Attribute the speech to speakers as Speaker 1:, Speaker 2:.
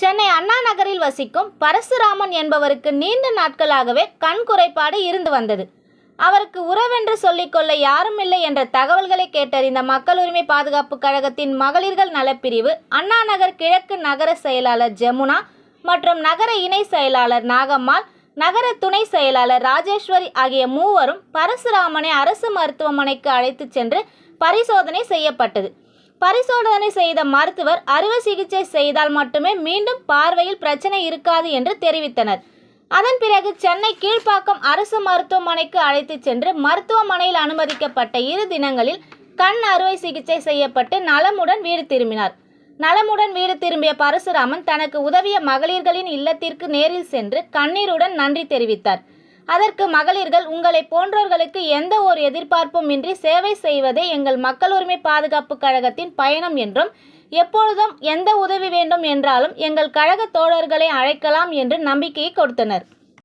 Speaker 1: சென்னை அண்ணா நகரில் வசிக்கும் பரசுராமன் என்பவருக்கு நீண்ட நாட்களாகவே கண் குறைபாடு இருந்து வந்தது. அவருக்கு உறவென்று சொல்லிக்கொள்ள யாரும் இல்லை என்ற தகவல்களை கேட்டறிந்த மக்கள் உரிமை பாதுகாப்பு கழகத்தின் மகளிர்கள் நலப்பிரிவு அண்ணா நகர் கிழக்கு நகர செயலாளர் ஜமுனா மற்றும் நகர இணை செயலாளர் நாகம்மாள் நகர துணை செயலாளர் ராஜேஸ்வரி ஆகிய மூவரும் பரசுராமனை அரசு மருத்துவமனைக்கு அழைத்துச் சென்று பரிசோதனை செய்யப்பட்டது. பரிசோதனை செய்த மருத்துவர் அறுவை சிகிச்சை செய்தால் மட்டுமே மீண்டும் பார்வையில் பிரச்சனை இருக்காது என்று தெரிவித்தனர். அதன் பிறகு சென்னை கீழ்ப்பாக்கம் அரசு மருத்துவமனைக்கு அழைத்துச் சென்று மருத்துவமனையில் அனுமதிக்கப்பட்ட இரு தினங்களில் கண் அறுவை சிகிச்சை செய்யப்பட்டு நலமுடன் வீடு திரும்பினார். நலமுடன் வீடு திரும்பிய பரசுராமன் தனக்கு உதவிய மகளிர்களின் இல்லத்திற்கு நேரில் சென்று கண்ணீருடன் நன்றி தெரிவித்தார். அதற்கு மகளிர்கள் உங்களை போன்றோர்களுக்கு எந்த ஒரு எதிர்பார்ப்பும் இன்றி சேவை செய்வதே எங்கள் மக்கள் உரிமை பாதுகாப்பு கழகத்தின் பயணம் என்றும் எப்பொழுதும் எந்த உதவி வேண்டும் என்றாலும் எங்கள் கழக தோழர்களை அழைக்கலாம் என்று நம்பிக்கையை கொடுத்தனர்.